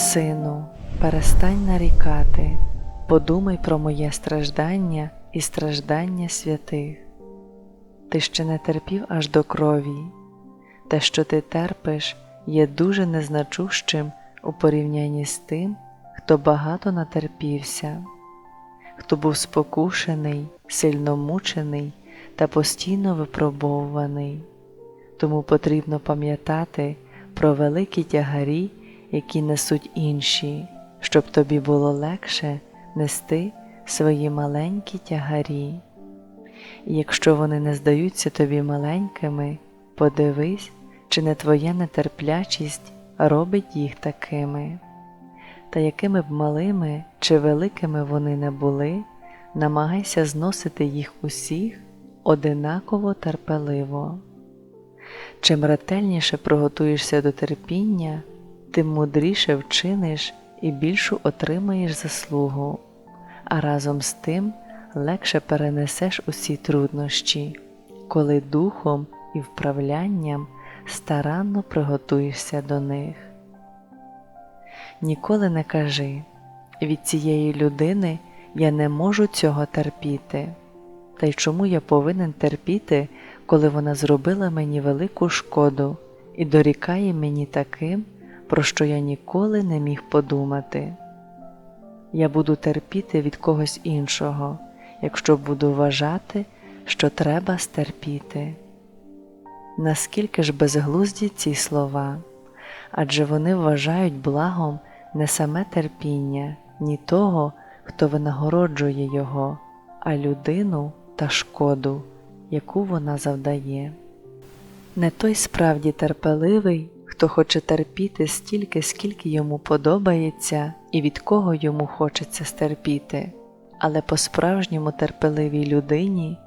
Сину, перестань нарікати, подумай про моє страждання і страждання святих. Ти ще не терпів аж до крові, те, що ти терпиш, є дуже незначущим у порівнянні з тим, хто багато натерпівся, хто був спокушений, сильно мучений та постійно випробовуваний. Тому потрібно пам'ятати про великі тягарі, які несуть інші, щоб тобі було легше нести свої маленькі тягарі. І якщо вони не здаються тобі маленькими, подивись, чи не твоя нетерплячість робить їх такими. Та якими б малими чи великими вони не були, намагайся зносити їх усіх одинаково терпеливо. Чим ретельніше приготуєшся до терпіння, тим мудріше вчиниш і більшу отримаєш заслугу, а разом з тим легше перенесеш усі труднощі, коли духом і вправлянням старанно приготуєшся до них. Ніколи не кажи від цієї людини я не можу цього терпіти. Та й чому я повинен терпіти, коли вона зробила мені велику шкоду і дорікає мені таким, про що я ніколи не міг подумати. Я буду терпіти від когось іншого, якщо буду вважати, що треба стерпіти. Наскільки ж безглузді ці слова, адже вони вважають благом не саме терпіння, ні того, хто винагороджує його, а людину та шкоду, яку вона завдає. Не той справді терпеливий, хто хоче терпіти стільки, скільки йому подобається і від кого йому хочеться стерпіти, але по-справжньому терпеливій людині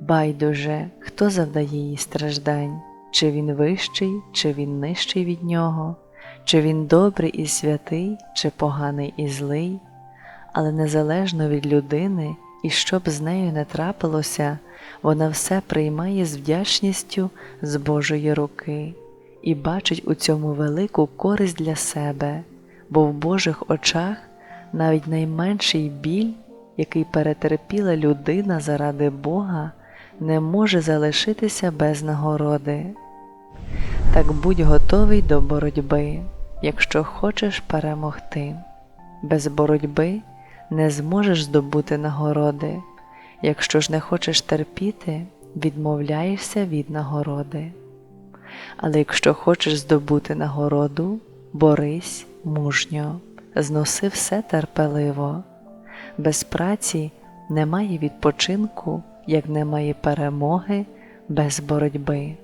байдуже, хто завдає їй страждань, чи він вищий, чи він нижчий від нього, чи він добрий і святий, чи поганий і злий, але незалежно від людини, і що б з нею не трапилося, вона все приймає з вдячністю з Божої руки і бачить у цьому велику користь для себе, бо в Божих очах навіть найменший біль, який перетерпіла людина заради Бога, не може залишитися без нагороди. Так будь готовий до боротьби, якщо хочеш перемогти. Без боротьби не зможеш здобути нагороди. Якщо ж не хочеш терпіти, відмовляєшся від нагороди. Але якщо хочеш здобути нагороду, борись мужньо, зноси все терпеливо. Без праці немає відпочинку, як немає перемоги без боротьби.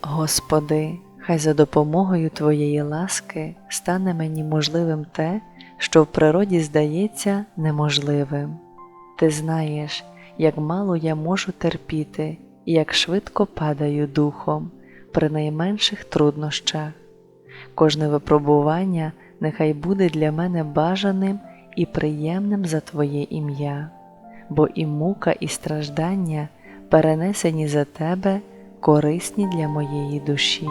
Господи, хай за допомогою Твоєї ласки стане мені можливим те, що в природі здається неможливим. Ти знаєш, як мало я можу терпіти як швидко падаю духом при найменших труднощах. Кожне випробування нехай буде для мене бажаним і приємним за Твоє ім'я, бо і мука, і страждання перенесені за Тебе корисні для моєї душі.